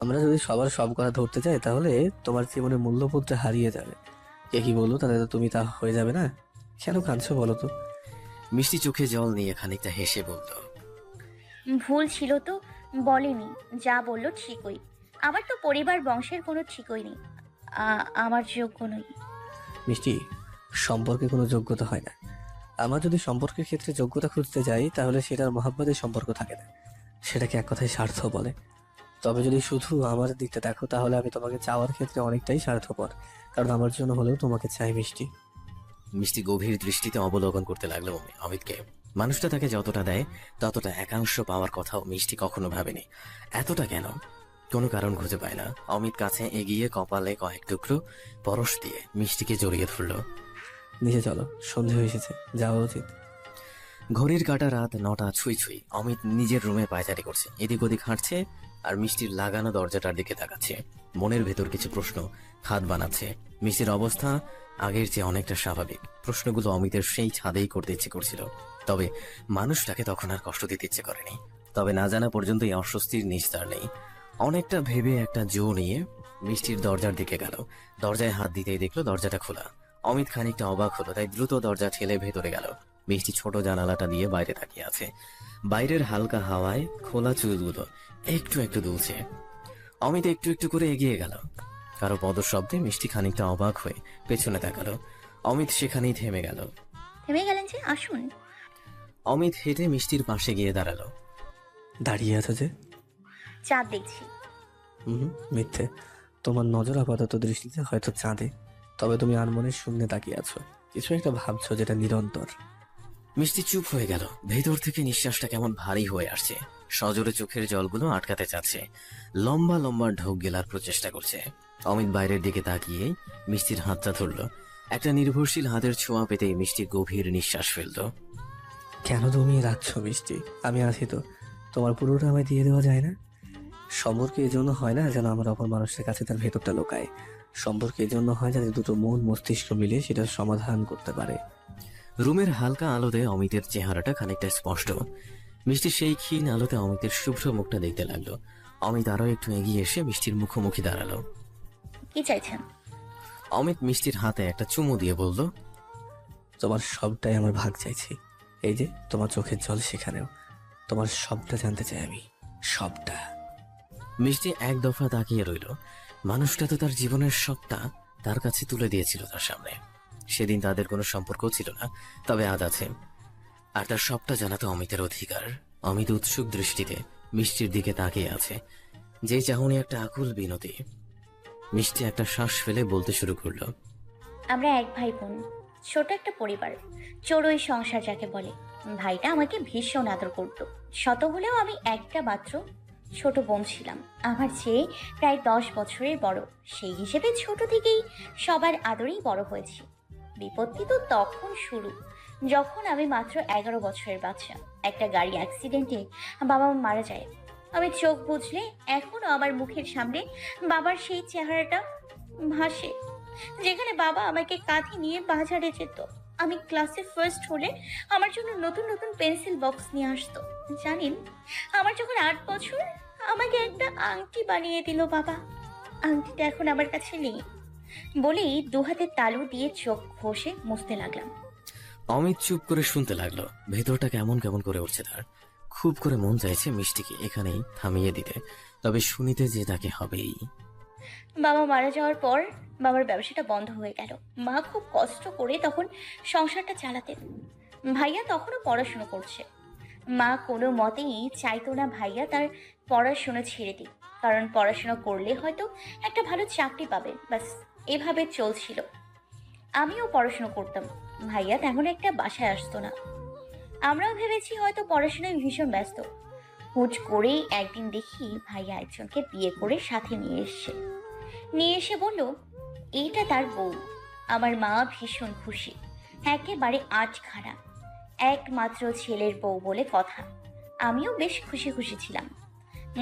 আমরা যদি সবার সব কথা ধরতে যাই তাহলে তোমার জীবনের মূল্যবোধটা হারিয়ে যাবে। কে কি বলল? তাহলে তো তুমি তা হয়ে যাবে না। কেন কাঁদছো বলো তো? মিষ্টি চোখে জল নিয়ে খানিকটা হেসে বলল ভুল ছিল তো? বলেনি। যা বলল ঠিকই। আমার তো পরিবার বংশের কোনো ঠিকই নেই। আ- আমার যোগ্য নই। মিষ্টি সম্পর্কে কোনো যোগ্যতা হয় না। আমার যদি সম্পর্কের ক্ষেত্রে যোগ্যতা খুঁজতে যাই, তাহলে সেটার মহাব্বতের সম্পর্ক থাকে না। সেটাকে এক কথায় স্বার্থ বলে। তবে যদি শুধু আমার দিকটা দেখো, তাহলে আমি তোমাকে চাওয়ার ক্ষেত্রে অনেকটাই স্বার্থপর। কারণ আমার জন্য হলেও তোমাকে চাই মিষ্টি। মিষ্টি গভীর দৃষ্টিতে অবলোকন করতে লাগল অমিতকে। মানুষটা তাকে যতটা দেয়, ততটা একাংশ পাওয়ার কথাও মিষ্টি কখনো ভাবেনি। এতটা কেন? কোনো কারণ খুঁজে পায় না। অমিত কাছে এগিয়ে কপালে কয়েক টুকরো পরশ দিয়ে মিষ্টিকে জড়িয়ে ধরলো। নিচে চলো, সন্ধে হয়ে এসেছে, যাওয়া উচিত। ঘড়ির কাটা রাত নটা, ছুঁই ছুঁই। অমিত নিজের রুমে পায়চারি করছে। এদিক ওদিক হাঁটছে আর মিষ্টির লাগানো দরজাটার দিকে তাকাচ্ছে। মনের ভেতর কিছু প্রশ্ন হাত বানাচ্ছে। মিষ্টির অবস্থা আগের চেয়ে অনেকটা স্বাভাবিক। প্রশ্নগুলো অমিতের সেই ছাদেই করতে ইচ্ছে করছিল। তবে মানুষটাকে তখন আর কষ্ট দিতে ইচ্ছে করেনি। তবে না জানা পর্যন্ত এই অস্বস্তির নিস্তার নেই। অনেকটা ভেবে একটা জো নিয়ে মিষ্টির দরজার দিকে গেল। দরজায় হাত দিতেই দেখল দরজাটা খোলা। অমিত খানিকটা অবাক হলো তাই দ্রুত দরজা ঠেলে ভেতরে গেল। মিষ্টি ছোট জানালাটা দিয়ে বাইরে তাকিয়ে আছে। বাইরের হালকা হাওয়ায় খোলা চুলগুলো একটু একটু দুলছে। অমিত একটু একটু করে এগিয়ে গেল। কারও পদশব্দে মিষ্টি খানিকটা অবাক হয়ে পেছনে তাকালো। অমিত সেখানেই থেমে গেল। থেমে গেলেন যে আসুন। অমিত হেঁটে মিষ্টির পাশে গিয়ে দাঁড়াল। দাঁড়িয়ে আছো যে? চাঁদ দেখছি। হুম মিথ্যে। তোমার নজর আপাতত দৃষ্টিতে হয়তো চাঁদে। তবে তুমি আনমনের শূন্যে তাকিয়ে আছো। কিছু একটা ভাবছ যেটা নিরন্তর। মিষ্টি চুপ হয়ে গেল। ভেতর থেকে নিঃশ্বাসটা কেমন ভারী হয়ে আসছে। সজোরে চোখের জলগুলো আটকাতে চাচ্ছে। লম্বা লম্বা ঢোক গেলার প্রচেষ্টা করছে। অমিত বাইরের দিকে তাকিয়ে মিষ্টির হাতটা ধরল। একটা নির্ভরশীল হাতের ছোঁয়া পেতেই মিষ্টি গভীর নিঃশ্বাস ফেলল। কেন তুমি রাখছো মিষ্টি? আমি আছি তো। তোমার পুরোটা আমায় দিয়ে দেওয়া যায় না? সম্পর্কে এই জন্য হয় না যেন আমার অপর মানুষের কাছে তার ভেতরটা লোকায়। সম্পর্কে জন্য হয় যাতে দুটো মন মস্তিষ্ক মিলে সেটা সমাধান করতে পারে। রুমের হালকা আলোতে অমিতের চেহারাটা খানিকটা স্পষ্ট। মিষ্টি সেই ক্ষীণ আলোতে অমিতের শুভ্র মুখটা দেখতে লাগল। অমিত আরও একটু এগিয়ে এসে মিষ্টির মুখোমুখি দাঁড়াল। কি চাইছেন? অমিত মিষ্টির হাতে একটা চুমু দিয়ে বলল তোমার সবটাই আমার ভাগ চাইছি। এই যে তোমার চোখের জল সেখানেও। তোমার সবটা জানতে চাই আমি। সবটা। মিষ্টি এক দফা তাকিয়ে রইল। মানুষটা তো তার জীবনের সবটা তার কাছে তুলে দিয়েছিল তার সামনে। সেদিন তাদের কোনো সম্পর্ক ছিল না, তবে আজ আছে। আর তার সবটা জানা তো অমিতের অধিকার। অমিত উৎসুক দৃষ্টিতে মিষ্টির দিকে তাকিয়ে আছে, যে চাহনি একটা আকুল বিনতি। মিষ্টি একটা শ্বাস ফেলে বলতে শুরু করল, আমরা এক ভাই বোন ছোট একটা পরিবার। চড়ুই সংসার যাকে বলে। ভাইটা আমাকে ভীষণ আদর করত। শত হলেও আমি একটা মাত্র ছোট বোন ছিলাম। আমার চেয়ে প্রায় দশ বছরের বড়। সেই হিসেবে ছোট থেকেই সবার আদরেই বড় হয়েছি। বিপত্তি তো তখন শুরু, যখন আমি মাত্র এগারো বছরের বাচ্চা। একটা গাড়ি অ্যাক্সিডেন্টে বাবা মারা যায়। আমি চোখ বুঝলে এখনও আমার মুখের সামনে বাবার সেই চেহারাটা ভাসে, যেখানে বাবা আমাকে কাঁধে নিয়ে বাজারে যেত। আমি ক্লাসে ফার্স্ট হলে আমার জন্য নতুন নতুন পেন্সিল বক্স নিয়ে আসতো। জানেন, আমার যখন আট বছর আমাকে একটা আংটি বানিয়ে দিল বাবা। আংটিটা এখন আমার কাছে নেই। বলেই দু হাতে তালু দিয়ে চোখ ঘষে মুছতে লাগলাম। অমিত চুপ করে শুনতে লাগল। ভেতরটা কেমন কেমন করে উঠছে তার। খুব করে মন চাইছে মিষ্টিকে এখানেই থামিয়ে দিতে। তবে শুনিতে যে তাকে হবেই। বাবা মারা যাওয়ার পর বাবার ব্যবসাটা বন্ধ হয়ে গেল। মা খুব কষ্ট করে তখন সংসারটা চালাতেন। ভাইয়া তখনও পড়াশুনো করছে। মা কোনো মতেই চাইতো না ভাইয়া তার পড়াশুনো ছেড়ে দিক। কারণ পড়াশোনা করলে হয়তো একটা ভালো চাকরি পাবে। ব্যাস, এভাবে চলছিল। আমিও পড়াশুনো করতাম। ভাইয়া তেমন একটা বাসায় আসতো না। আমরাও ভেবেছি হয়তো পড়াশোনায় ভীষণ ব্যস্ত। হুট করেই একদিন দেখি ভাইয়া একজনকে বিয়ে করে সাথে নিয়ে এসছে। নিয়ে এসে বলল, এইটা তার বউ। আমার মা ভীষণ খুশি। একেবারে আট খাড়া একমাত্র ছেলের বউ বলে কথা। আমিও বেশ খুশি খুশি ছিলাম।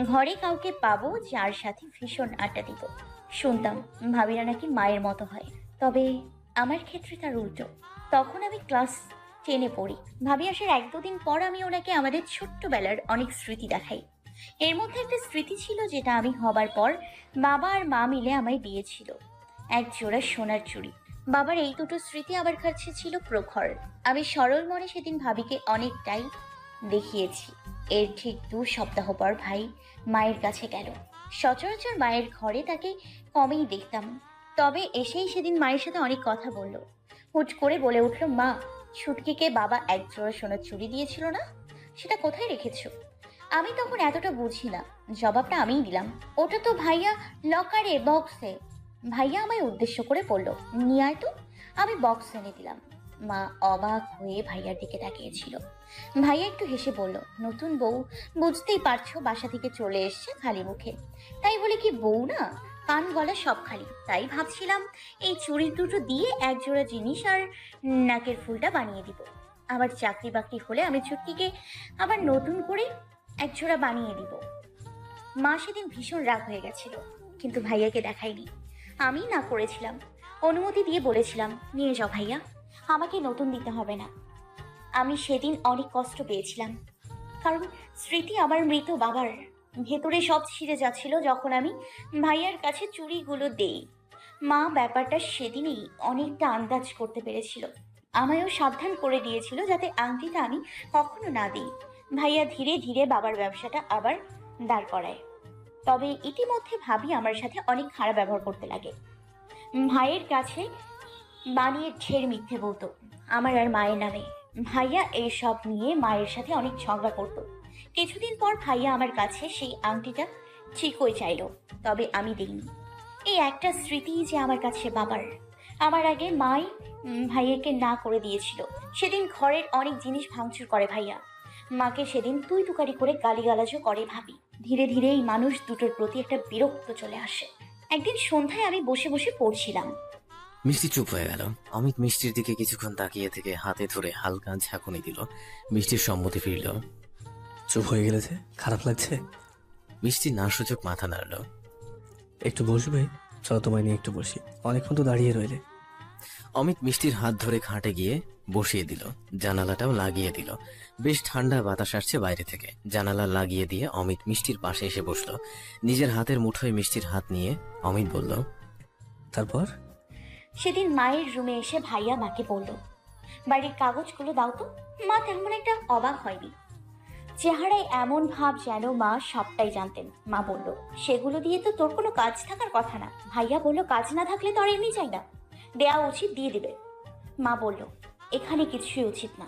ঘরে কাউকে পাবো যার সাথে ভীষণ আড্ডা দিব শুনতাম, ভাবিরা নাকি মায়ের মতো হয়। তবে আমার ক্ষেত্রে তার উল্টো। তখন আমি ক্লাস টেনে পড়ি। ভাবি আসার এক দুদিন পর আমি ওনাকে আমাদের ছোট্টবেলার অনেক স্মৃতি দেখাই। এর মধ্যে একটা স্মৃতি ছিল যেটা আমি হবার পর বাবা আর মা মিলে আমায় দিয়েছিল। এক জোড়া সোনার চুড়ি। বাবার এই দুটো স্মৃতি আমার কাছে ছিল প্রখর। আমি সরল মনে সেদিন ভাবিকে অনেকটাই দেখিয়েছি। এর ঠিক দু সপ্তাহ পর ভাই মায়ের কাছে গেল। সচরাচর মায়ের ঘরে তাকে কমেই দেখতাম। তবে এসেই সেদিন মায়ের সাথে অনেক কথা বলল। হুট করে বলে উঠল, মা ছুটকিকে বাবা এক জোড়া সোনার চুড়ি দিয়েছিল না? সেটা কোথায় রেখেছো? আমি তখন এতটা বুঝি না। জবাবটা আমিই দিলাম। ওটা তো ভাইয়া লকারে, বক্সে। ভাইয়া আমায় উদ্দেশ্য করে বলল, নিয়ে তো। আমি বক্স এনে দিলাম। মা অবাক হয়ে ভাইয়ার দিকে তাকিয়েছিল। ভাইয়া একটু হেসে বলল, নতুন বউ, বুঝতেই পারছ বাসা থেকে চলে এসছে খালি মুখে। তাই বলে কি বউ না? কান গলা সব খালি। তাই ভাবছিলাম, এই চুড়ি দুটো দিয়ে এক জোড়া জিনিস আর নাকের ফুলটা বানিয়ে দিব। আবার চাকরি বাকরি হলে আমি চুটকিকে আবার নতুন করে এক জোড়া বানিয়ে দিব। মা সেদিন ভীষণ রাগ হয়ে গেছিল, কিন্তু ভাইয়াকে দেখাইনি আমি না করেছিলাম। অনুমতি দিয়ে বলেছিলাম, নিয়ে যাও ভাইয়া, আমাকে নতুন দিতে হবে না। আমি সেদিন অনেক কষ্ট পেয়েছিলাম, কারণ স্মৃতি আমার মৃত বাবার ভেতরে সব ছিঁড়ে যাচ্ছিল যখন আমি ভাইয়ার কাছে চুরিগুলো দেই। মা ব্যাপারটা সেদিনই অনেকটা আন্দাজ করতে পেরেছিল। আমায়ও সাবধান করে দিয়েছিল যাতে আংটিটা আমি কখনো না দিই। ভাইয়া ধীরে ধীরে বাবার ব্যবসাটা আবার দাঁড় করায়। তবে ইতিমধ্যে ভাবি আমার সাথে অনেক খারাপ ব্যবহার করতে লাগে। ভাইয়ের কাছে বানিয়ে ঢের মিথ্যে বলতো। আমার আর মায়ের নামে। ভাইয়া এইসব নিয়ে মায়ের সাথে অনেক ঝগড়া করতো। কিছুদিন পর ভাইয়া আমার কাছে সেই আংটিটা ঠিকই চাইলো, তবে আমি দিইনি। এই একটা স্মৃতি যে আমার কাছে বাবার। আমার আগে মাই ভাইয়াকে না করে দিয়েছিল। সেদিন ঘরের অনেক জিনিস ভাঙচুর করে ভাইয়া। মাকে সেদিন তুই তুকারি করে গালিগালাজও করে ভাবি। ধীরে ধীরে এই মানুষ দুটোর প্রতি একটা বিরক্ত চলে আসে। একদিন সন্ধ্যায় আমি বসে বসে পড়ছিলাম। মিষ্টি চুপ হয়ে গেল। অমিত মিষ্টির দিকে কিছুক্ষণ তাকিয়ে থেকে হাতে ধরে হালকা ঝাঁকুনি দিল। মিষ্টির সম্মতি ফিরল। চুপ হয়ে গেলে যে খারাপ লাগছে? মিষ্টি না সূচক মাথা নাড়ল। একটু বসবে? চলো তোমায় নিয়ে একটু বসি। অনেকক্ষণ তো দাঁড়িয়ে রইলে। অমিত মিষ্টির হাত ধরে খাটে গিয়ে বসিয়ে দিল। জানালাটাও লাগিয়ে দিল। বেশ ঠান্ডা বাতাস আসছে বাইরে থেকে। জানালা লাগিয়ে দিয়ে অমিত মিষ্টির পাশে এসে বসল। নিজের হাতের মুঠোয় মিষ্টির হাত নিয়ে অমিত বলল, তারপর? সেদিন মায়ের রুমে এসে ভাইয়া মাকে বলল, বাড়ির কাগজগুলো দাও তো। মা তেমন একটা অবাক হয়নি। চেহারায় এমন ভাব যেন মা সবটাই জানতেন। মা বলল, সেগুলো দিয়ে তো তোর কোনো কাজ থাকার কথা না। ভাইয়া বলল, কাজ না থাকলে তো আর এমনি চাই না। দেয়া উচিত, দিয়ে দিবে। মা বলল, এখানে কিছুই উচিত না।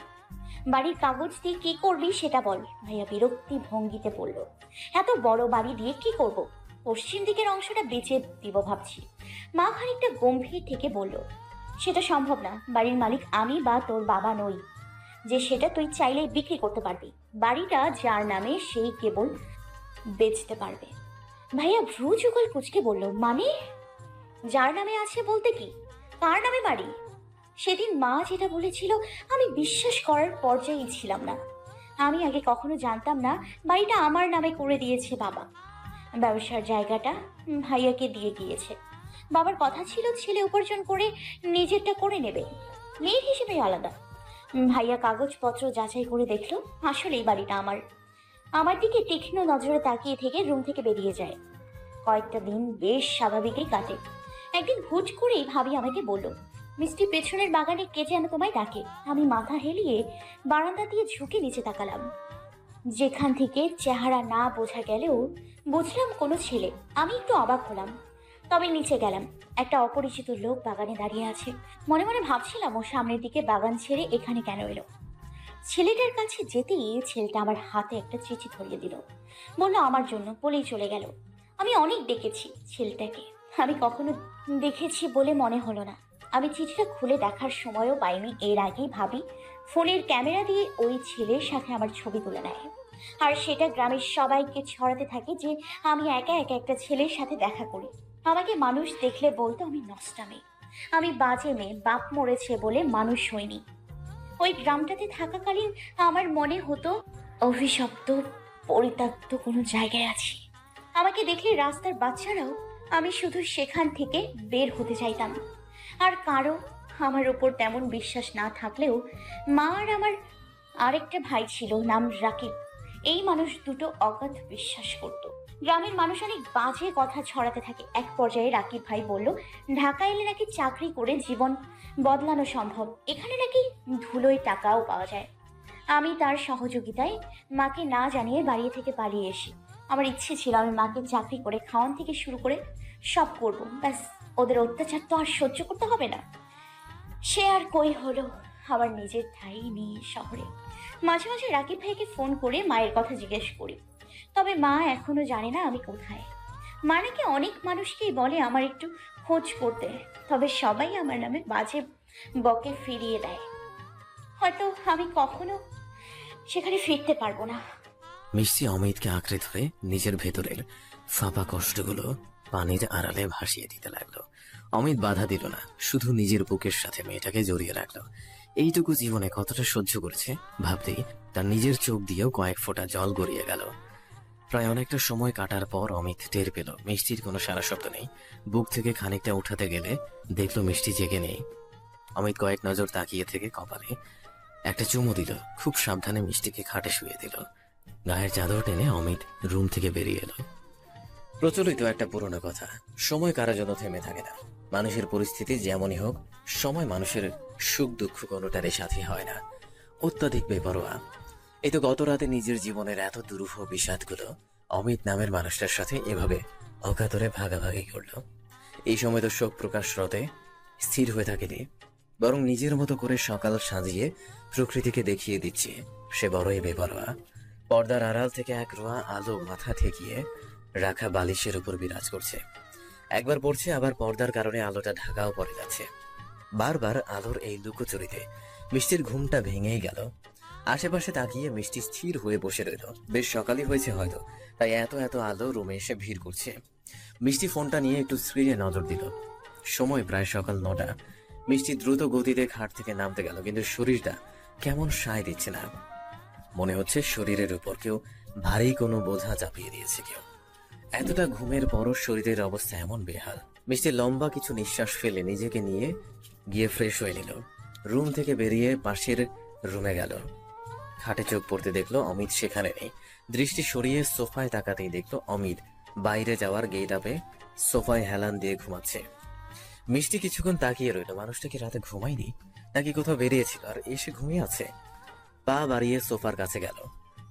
বাড়ির কাগজ দিয়ে কি করবি সেটা বল। ভাইয়া বিরক্তি ভঙ্গিতে বলল, এত বড় বাড়ি দিয়ে কি করব? পশ্চিম দিকের অংশটা বেঁচে দিব ভাবছি। মা খানিকটা গম্ভীর থেকে বলল, সেটা সম্ভব না। বাড়ির মালিক আমি বা তোর বাবা নই। যে সেটা তুই চাইলেই বিক্রি করতে পারবি। বাড়িটা যার নামে সেই কেবল বেচতে পারবে। ভাইয়া ভ্রু যুগল কুচকে বলল মানে? যার নামে আছে বলতে কি? কার নামে বাড়ি। সেদিন মা যেটা বলেছিল, আমি বিশ্বাস করার পর্যায়েই ছিলাম না। আমি আগে কখনো জানতাম না, বাড়িটা আমার নামে করে দিয়েছে বাবা। ব্যবসার জায়গাটা ভাইয়াকে দিয়ে গিয়েছে। বাবার কথা ছিল, ছেলে উপার্জন করে নিজেরটা করে নেবে। মেয়ের হিসেবে আলাদা। ভাইয়া কাগজপত্র যাচাই করে দেখল আসলেই বাড়িটা আমার। আমার দিকে তীক্ষ্ণ নজরে তাকিয়ে থেকে রুম থেকে বেরিয়ে যায়। কয়েকটা দিন বেশ স্বাভাবিকই কাটে। একদিন হুট করেই ভাবি আমাকে বলল, মিষ্টি পেছনের বাগানে কে যেন তোমায় ডাকে? আমি মাথা হেলিয়ে বারান্দা দিয়ে ঝুঁকে নিচে তাকালাম। যেখান থেকে চেহারা না বোঝা গেলেও বুঝলাম কোনো ছেলে। আমি একটু অবাক হলাম। তবে নিচে গেলাম। একটা অপরিচিত লোক বাগানে দাঁড়িয়ে আছে। মনে মনে ভাবছিলাম ও সামনের দিকে বাগান ছেড়ে এখানে কেন এলো। ছেলেটার কাছে যেতেই ছেলেটা আমার হাতে একটা চিঠি ধরিয়ে দিল। বলল, আমার জন্য, বলেই চলে গেল। আমি অনেক দেখেছি ছেলেটাকে। আমি কখনো দেখেছি বলে মনে হলো না। আমি চিঠিটা খুলে দেখার সময়ও পাইনি, এর আগেই ভাবি, ফোনের ক্যামেরা দিয়ে ওই ছেলের সাথে আমার ছবি তুলে নেয়। আর সেটা গ্রামের সবাইকে ছড়াতে থাকে যে আমি একা একা একটা ছেলের সাথে দেখা করি। আমাকে মানুষ দেখলে বলতো আমি নষ্টা মেয়ে। আমি বাজে মেয়ে, বাপ মরেছে বলে মানুষ হইনি। ওই গ্রামটাতে থাকাকালীন আমার মনে হতো, অভিশপ্ত, পরিত্যক্ত কোনো জায়গায় আছি। আমাকে দেখলে রাস্তার বাচ্চারাও আমি শুধু সেখান থেকে বের হতে চাইতাম। আর কারও আমার উপর তেমন বিশ্বাস না থাকলেও মা আর আমার আরেকটা ভাই ছিল, নাম রাকিব। এই মানুষ দুটো অগাধ বিশ্বাস করত। গ্রামের মানুষ অনেক বাজে কথা ছড়াতে থাকে। এক পর্যায়ে রাকিব ভাই বলল, ঢাকা এলে নাকি চাকরি করে জীবন বদলানো সম্ভব। এখানে নাকি ধুলোয় টাকাও পাওয়া যায়। আমি তার সহযোগিতায় মাকে না জানিয়ে বাড়ি থেকে পালিয়ে এসি আমার ইচ্ছে ছিল আমি মাকে চাকরি করে খাওয়ান থেকে শুরু করে সব করব। ব্যাস, ওদের অত্যাচার তো আর সহ্য করতে হবে না। সে আর কই হলো? আবার নিজের ঠাই নিয়ে শহরে। মাঝে মাঝে রাকিব ভাইকে ফোন করে মায়ের কথা জিজ্ঞেস করি। তবে মা এখনও জানে না আমি কোথায়। মা নাকি অনেক মানুষকেই বলে আমার একটু খোঁজ করতে। তবে সবাই আমার নামে বাজে বকে ফিরিয়ে দেয়। হয়তো আমি কখনো সেখানে ফিরতে পারব না। মিষ্টি অমিতকে আঁকড়ে ধরে নিজের ভেতরের ফাঁপা কষ্টগুলো পানির আড়ালে ভাসিয়ে দিতে লাগল। অমিত বাধা দিল না, শুধু নিজের বুকের সাথে মেয়েটাকে জড়িয়ে রাখল। এইটুকু জীবনে কতটা সহ্য করেছে, ভাবতেই তার নিজের চোখ দিয়েও কয়েক ফোঁটা জল গড়িয়ে গেল। প্রায় অনেকটা সময় কাটার পর অমিত টের পেল, মিষ্টির কোনো সারা শব্দ নেই। বুক থেকে খানিকটা উঠাতে গেলে দেখল মিষ্টি জেগে নেই। অমিত কয়েক নজর তাকিয়ে থেকে কপালে একটা চুমু দিল, খুব সাবধানে মিষ্টিকে খাটে শুয়ে দিল। গায়ের চাদর টেনে অমিত রুম থেকে বেরিয়ে এলো। প্রচলিত একটা পুরনো কথা, সময় কারও জন্য থেমে থাকে না। মানুষের পরিস্থিতি যেমনই হোক, সময় মানুষের সুখ দুঃখ কোনোটারই সাথী হয় না। অত্যাধিক বেপরোয়া। এই তো গত রাতে নিজের জীবনের এত দুরূহ বিষাদগুলো অমিত নামের মানুষটার সাথে এভাবে অকাতরে ভাগাভাগি করল। এই সময় তো শোক প্রকাশ স্রোতে স্থির হয়ে থাকেনি। বরং নিজের মতো করে সকাল সাজিয়ে প্রকৃতিকে দেখিয়ে দিচ্ছে সে বড়ই বেপরোয়া। পর্দার আড়াল থেকে এক রোয়া আলো মাথা ঠেকিয়ে রাখা বালিশের উপর বিরাজ করছে। একবার পড়ছে, আবার পর্দার কারণে আলোটা ঢাকাও পড়ে যাচ্ছে। বারবার আলোর এই লুকোচুরিতে মিষ্টির ঘুমটা ভেঙেই গেল। আশেপাশে তাকিয়ে মিষ্টি স্থির হয়ে বসে রইল। বেশ সকালই হয়েছে হয়তো, তাই এত এত আলো রুমে এসে ভিড় করছে। মিষ্টি ফোনটা নিয়ে একটু স্ক্রিনে নজর দিল। সময় প্রায় সকাল নটা। মিষ্টি দ্রুত গতিতে খাট থেকে নামতে গেল, কিন্তু শরীরটা কেমন সায় দিচ্ছে না। মনে হচ্ছে শরীরের উপর কেউ ভারী কোনো বোঝা চাপিয়ে দিয়েছে কেউ। এতটা ঘুমের পরও শরীরের অবস্থা এমন বেহাল। মিষ্টি লম্বা কিছু নিঃশ্বাস ফেলে নিজেকে নিয়ে গিয়ে ফ্রেশ হয়ে নিল। রুম থেকে বেরিয়ে পাশের রুমে গেল। খাটে চোখ পড়তে দেখল অমিত সেখানে নেই। দৃষ্টি সরিয়ে সোফায় তাকাতেই দেখল অমিত বাইরে যাওয়ার গেট আপে সোফায় হেলান দিয়ে ঘুমাচ্ছে। মিষ্টি কিছুক্ষণ তাকিয়ে রইল। মানুষটা কি রাতে ঘুমায়নি? নাকি কোথাও বেরিয়েছিল? আর এসে ঘুমিয়ে আছে? পা বাড়িয়ে সোফার কাছে গেল।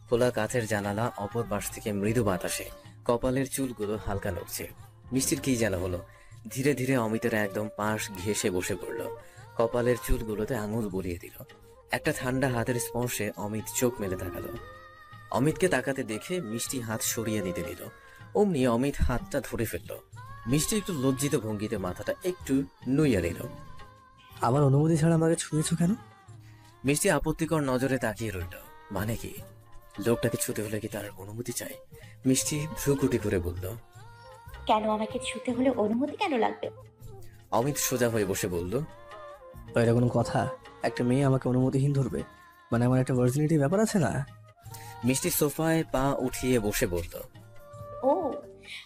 খোলা কাছের জানালা অপর পাশ থেকে মৃদু বাতাসে কপালের চুলগুলো হালকা নড়ছে। মিষ্টির কি যেন হলো। ধীরে ধীরে অমিতের একদম পাশ ঘেসে বসে পড়ল। কপালের চুলগুলোতে আঙুল বলিয়ে দিল। একটা ঠান্ডা হাতের স্পর্শে অমিত চোখ মেলে তাকালো। অমিতকে তাকাতে দেখে মিষ্টি হাত সরিয়ে নিতে দিল অমনি অমিত হাতটা ধরে ফেলল। মিষ্টি একটু লজ্জিত ভঙ্গিতে মাথাটা একটু নুইয়া নিল। আমার অনুমতি ছাড়া আমাকে ছুঁয়েছ কেন? মিষ্টি আপত্তিকর নজরে তাকিয়ে রইল। মানে কি? লোকটাকে ছুতে হলে কি তার অনুমতি চাই? মিষ্টি ভ্রুকুটি করে বলল কেন আমাকে ছুতে হলে অনুমতি কেন লাগবে? অমিত সোজা হয়ে বসে বলল তো এটা কোনো কথা? একটা মেয়ে আমাকে অনুমতিহীন ধরবে? মানে আমার একটা ভার্জিনিটি ব্যাপার আছে না? মিষ্টি সোফায় পা উঠিয়ে বসে বলল ও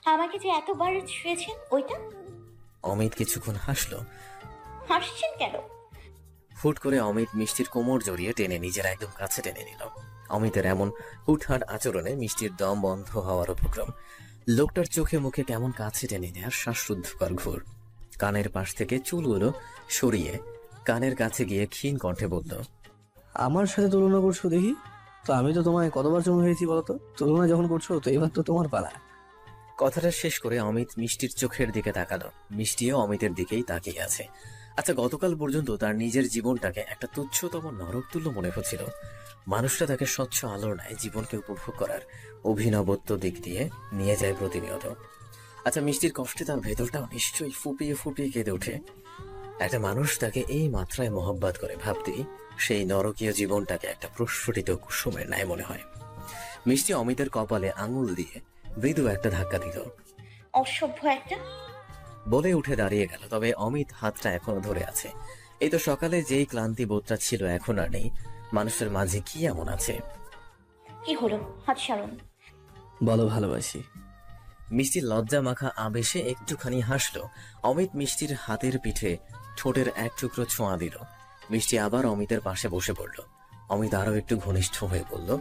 আমাকে যে এতবার ছুঁয়েছেন ওইটা? অমিত কিছুক্ষণ হাসলো। হাসছেন কেন? হুট করে অমিত মিষ্টির কোমর জড়িয়ে টেনে নিজের একদম কাছে টেনে নিল। অমিতের এমন হুটহাট আচরণে মিষ্টির দম বন্ধ হওয়ার উপক্রম। লোকটার চোখে মুখে কেমন কাছে টেনে নেয়ার শ্বাসরুদ্ধকর ঘোর। কানের পাশ থেকে চুলগুলো সরিয়ে কানের কাছে গিয়ে ক্ষীণ কণ্ঠে বলল আমার সাথে তুলনা করছ দেখি? তো আমি তো তোমায় কতবার চুমু হয়েছি বলতো? তুলনা যখন করছ তো এবার তো তোমার পালা। কথাটা শেষ করে অমিত মিষ্টির চোখের দিকে তাকালো। মিষ্টিও অমিতের দিকেই তাকিয়ে আছে। আচ্ছা গতকাল পর্যন্ত তার নিজের জীবনটাকে একটা তুচ্ছতম নরক তুল্য মনে হচ্ছিল। মানুষটা তাকে স্বচ্ছ আলোর ন্যায় জীবনকে উপভোগ করার অভিনবত্ব দিক দিয়ে নিয়ে যায় প্রতিনিয়ত। আচ্ছা মিষ্টির কষ্টে তার ভেতরটাও নিশ্চয়ই ফুপিয়ে ফুপিয়ে কেঁদে ওঠে। একটা মানুষ তাকে এই মাত্রায় মহব্বত করে ভাবতেই সেই নরকীয় জীবনটাকে একটা প্রস্ফুটিত কুসুমের ন্যায় মনে হয়। মিষ্টি অমিতের কপালে আঙুল দিয়ে মৃদু একটা ধাক্কা দিল। অসভ্য একটা বলে উঠে দাঁড়িয়ে গেল তবে অমিত হাতটা এখনও ধরে আছে। এই তো সকালে যেই ক্লান্তি বোধটা ছিল এখন আর নেই। মানুষের মাঝে কি এমন আছে? কি হলো? হাত সারুন বলো ভালোবাসি। মিষ্টির লজ্জা মাখা আবেশে একটুখানি হাসলো। অমিত মিষ্টির হাতের পিঠে ঠোঁটের এক টুকরো ছোঁয়া দিল। মিষ্টি আবার অমিতের পাশে বসে পড়ল। অমিত আরও একটু ঘনিষ্ঠ হয়ে বলল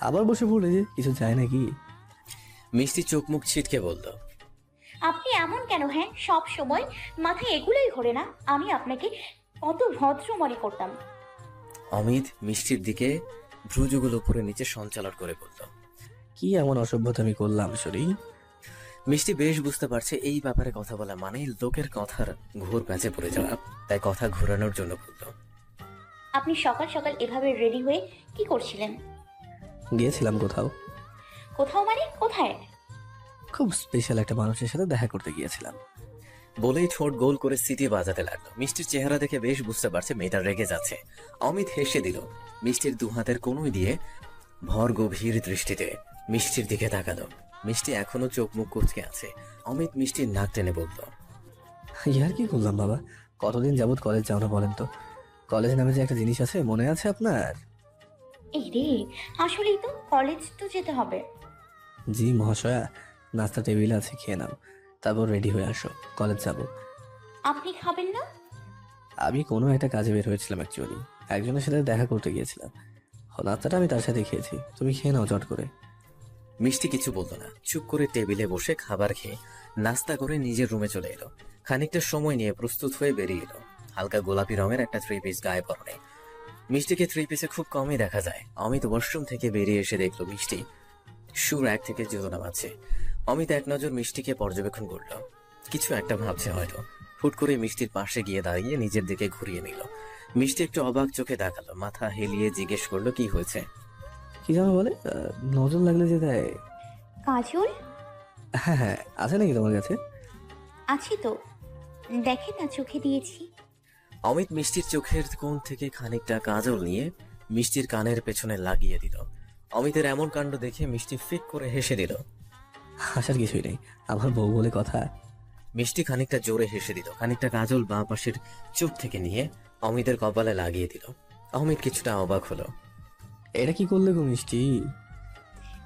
আবার বসে পড়লে যে কিছু যায় নাকি? মিষ্টি চোখ মুখ ছিটকে বলল আপনি এমন কেন হ্যাঁ? সব সময় মাথায় এগুলোই ঘোরে না। আমি আপনাকে কত ভদ্র মনে করতাম। অমিত মিষ্টির দিকে ভ্রুজুগুলো উপরে নিচে সঞ্চালন করে বলল কি এমন অসভ্যতা আমি করলাম শরী? মিষ্টি বেশ বুঝতে পারছে এই ব্যাপারে কথা বলা মানে লোকের কথার ঘোর প্যাচে পড়ে যাওয়া। তাই কথা ঘোরানোর জন্য বলল আপনি সকাল সকাল এভাবে রেডি হয়ে কি করছিলেন? গিয়েছিলাম কোথাও। কোথাও মানে? কোথায়? খুব স্পেশাল একটা মানুষের সাথে দেখা করতে গিয়েছিলাম। বলেই ঠোঁট গোল করে সিটি বাজাতে লাগল। মিষ্টির চেহারা দেখে বেশ বুঝতে পারছে মেয়েটা রেগে যাচ্ছে। অমিত হেসে দিল মিষ্টির দু হাতের কোনোই দিয়ে ভর গভীর দৃষ্টিতে মিষ্টির দিকে তাকালো। মিষ্টি এখনও চোখ মুখ কুচকে আছে। অমিত মিষ্টির নাক টেনে বলল ইয়ার কি করলাম বাবা? কতদিন যাবত কলেজ যাও না বলেন তো? কলেজ নামে যে একটা জিনিস আছে মনে আছে আপনার? এই রে আসলেই তো কলেজ তো যেতে হবে। জি মহাশয়া নাস্তা টেবিল আছে খেয়ে নাও। তারপর রেডি হয়ে আসো কলেজ যাব। আপনি খাবেন না? আমি কোনো একটা কাজে বের হয়েছিলাম অ্যাকচুয়ালি একজনের সাথে দেখা করতে গিয়েছিলাম। নাস্তাটা আমি তার সাথে খেয়েছি। তুমি খেয়ে নাও চট করে। মিষ্টি কিছু বলতো না। চুপ করে টেবিলে বসে খাবার খেয়ে নাস্তা করে নিজের রুমে চলে এলো। খানিকটা সময় নিয়ে প্রস্তুত হয়ে বেরিয়ে এলো। হালকা গোলাপি রঙের একটা থ্রি পিস গায়ে পরনে। মিষ্টিকে থ্রি পিসে খুব কমই দেখা যায়। অমিত ওয়াশরুম থেকে বেরিয়ে এসে দেখল মিষ্টি। সুর এক থেকে জুতো নামাচ্ছে। অমিত এক নজর মিষ্টিকে পর্যবেক্ষণ করল। কিছু একটা ভাবছে হয়তো। ফুট করে মিষ্টির পাশে গিয়ে দাঁড়িয়ে নিজের দিকে ঘুরিয়ে নিল। মিষ্টি একটু অবাক চোখে তাকালো মাথা হেলিয়ে জিজ্ঞেস করল কি হয়েছে? কি জানো বলে? নজর লাগলে যে দেয়। কাজল? হ্যাঁ হ্যাঁ। আছে নাকি তোমার কাছে? আছি তো। দেখেন না চোখে দিয়েছি। অমিত মিষ্টির চোখের কোণ থেকে খানিকটা কাজল নিয়ে মিষ্টির কানের পেছনে লাগিয়ে দিল। অমিতের এমন কাণ্ড দেখে মিষ্টি ফিক করে হেসে দিল। হাসার কিছুই নেই। আমার বউ বলে কথা। মিষ্টি খানিকটা জোরে হেসে দিল। খানিকটা কাজল বাঁ পাশের চোখ থেকে নিয়ে অমিতের কপালে লাগিয়ে দিল। অমিত কিছুটা অবাক হলো। এটা কি করলে গো মিষ্টি?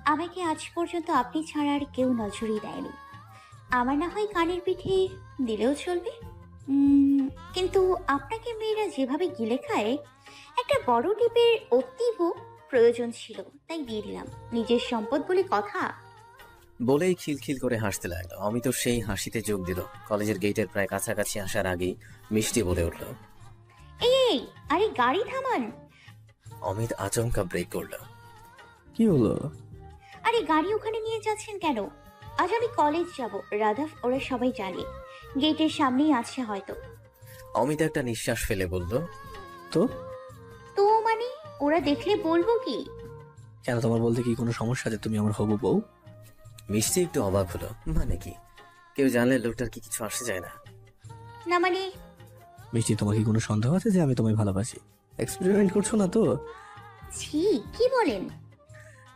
আমাকে আজ পর্যন্ত আপনি ছাড়া আর কেউ নজরই দেয়নি। আমার না হয় কানের পিঠে দিলেও চলবে। উম, কিন্তু আপনাকে মেয়েরা যেভাবে গিলে খায় একটা বড় টিপের অতীব প্রয়োজন ছিল তাই দিয়ে দিলাম। নিজের সম্পদ বলে কথা। বলেই খিলখিল করে হাসতে লাগল। অমিত সেই হাসিতে যোগ দিল। কলেজের গেটের প্রায় কাছাকাছি আসার আগেই মিষ্টি বলে উঠল এই আরে গাড়ি থামান! অমিত আচমকা ব্রেক করল কি হলো? আরে গাড়ি ওখানে নিয়ে যাচ্ছেন কেন? আজ আমি কলেজ যাব রাধাফ ওরা সবাই জানে। গেটের সামনেই আছে হয়তো। অমিত একটা নিঃশ্বাস ফেলে বলল তো? তো মানে? ওরা দেখলে বলব কি? কেন তোমার বলতে কি কোনো সমস্যা যে তুমি আমার হবু বউ? মিষ্টি একটু অবাক হলো। মানে কি? কেউ জানলে লোকটার কি কিছু আসে যায় না? না মানে? মিষ্টি তোমার কি কোনো সন্দেহ আছে যে আমি তোমায় ভালোবাসি? এক্সপেরিমেন্ট করছ না তো? ছি কি বলেন?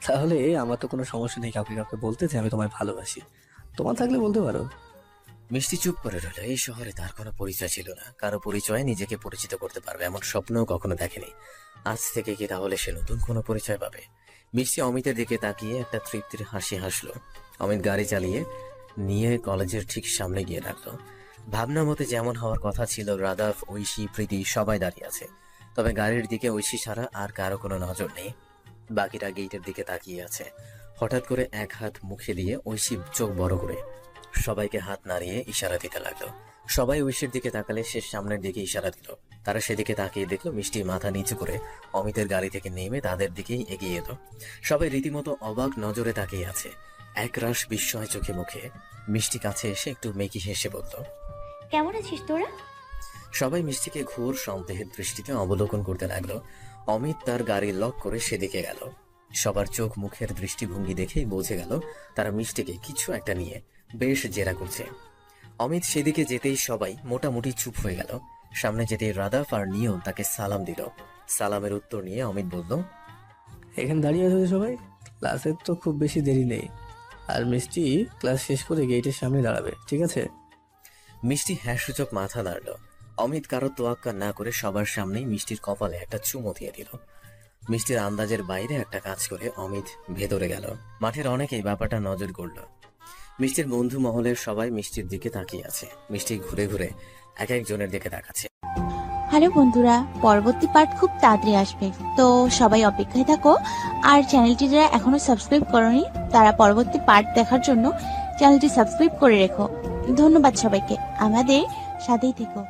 তাহলে আমার তো কোনো সমস্যা নেই কাউকে কাউকে বলতে যে আমি তোমায় ভালোবাসি। তোমার থাকলে বলতে পারো। মিষ্টি চুপ করে রইল। এই শহরে তার কোনো পরিচয় ছিল না। কারও পরিচয়ে নিজেকে পরিচিত করতে পারবে এমন স্বপ্নও কখনো দেখেনি। আজ থেকে কি তাহলে সে নতুন কোনো পরিচয় পাবে? মিষ্টি অমিতের দিকে তাকিয়ে একটা তৃপ্তির হাসি হাসলো। অমিত গাড়ি চালিয়ে নিয়ে কলেজের ঠিক সামনে গিয়ে রাখল ভাবনা মতে যেমন হওয়ার কথা ছিল, রাদাফ, ঐশী, প্রীতি সবাই দাঁড়িয়ে আছে। তবে গাড়ির দিকে ঐশী ছাড়া আর কারও কোনো নজর নেই। বাকিরা গেটের দিকে তাকিয়ে আছে। হঠাৎ করে এক হাত মুখে দিয়ে ঐশী চোখ বড় করে সবাইকে হাত নাড়িয়ে ইশারা দিতে লাগল। সবাই ঐশীর দিকে তাকালে সে সামনের দিকে ইশারা দিল। তারা সেদিকে তাকিয়ে দেখল মিষ্টি মাথা নিচু করে অমিতের গাড়ি থেকে নেমে তাদের দিকেই এগিয়ে এলো। সবাই রীতিমতো অবাক নজরে তাকিয়ে আছে। একরাশ বিস্ময় চোখে মুখে মিষ্টি কাছে এসে একটু মেকি হেসে বলল কেমন আছিস তোরা? সবাই মিষ্টিকে ঘোর সন্দেহের দৃষ্টিতে অবলোকন করতে লাগল। অমিত তার গাড়ি লক করে সেদিকে গেল। সবার চোখ মুখের দৃষ্টিভঙ্গি দেখেই বোঝে গেল তারা মিষ্টিকে কিছু একটা নিয়ে বেশ জেরা করছে। অমিত সেদিকে যেতেই সবাই মোটামুটি চুপ হয়ে গেল। সামনে যেতে রাদাফ আর নিয়ম তাকে সালাম দিল। সালামের উত্তর নিয়ে অমিত বলল এখানে দাঁড়িয়ে আছে সবাই? ক্লাসের তো খুব বেশি দেরি নেই। আর মিষ্টি ক্লাস শেষ করে গেটের সামনে দাঁড়াবে ঠিক আছে? মিষ্টি হ্যাঁ সূচক মাথা নাড়ল। অমিত কারও তোয়াক্কা না করে সবার সামনেই মিষ্টির কপালে একটা চুমো দিয়ে দিল। মিষ্টির আন্দাজের বাইরে একটা কাজ করে অমিত ভেতরে গেল। মাঠের অনেকেই ব্যাপারটা নজর করল। মিষ্টির বন্ধু মহলের সবাই মিষ্টির দিকে তাকিয়ে আছে। মিষ্টি ঘুরে ঘুরে এক একজনের দিকে তাকাচ্ছে। হ্যালো বন্ধুরা, পরবর্তী পার্ট খুব তাড়াতাড়ি আসবে। তো সবাই অপেক্ষায় থাকো। আর চ্যানেলটি যারা এখনও সাবস্ক্রাইব করনি, তারা পরবর্তী পার্ট দেখার জন্য চ্যানেলটি সাবস্ক্রাইব করে রেখো। ধন্যবাদ সবাইকে। আমাদের সাথেই থেকো।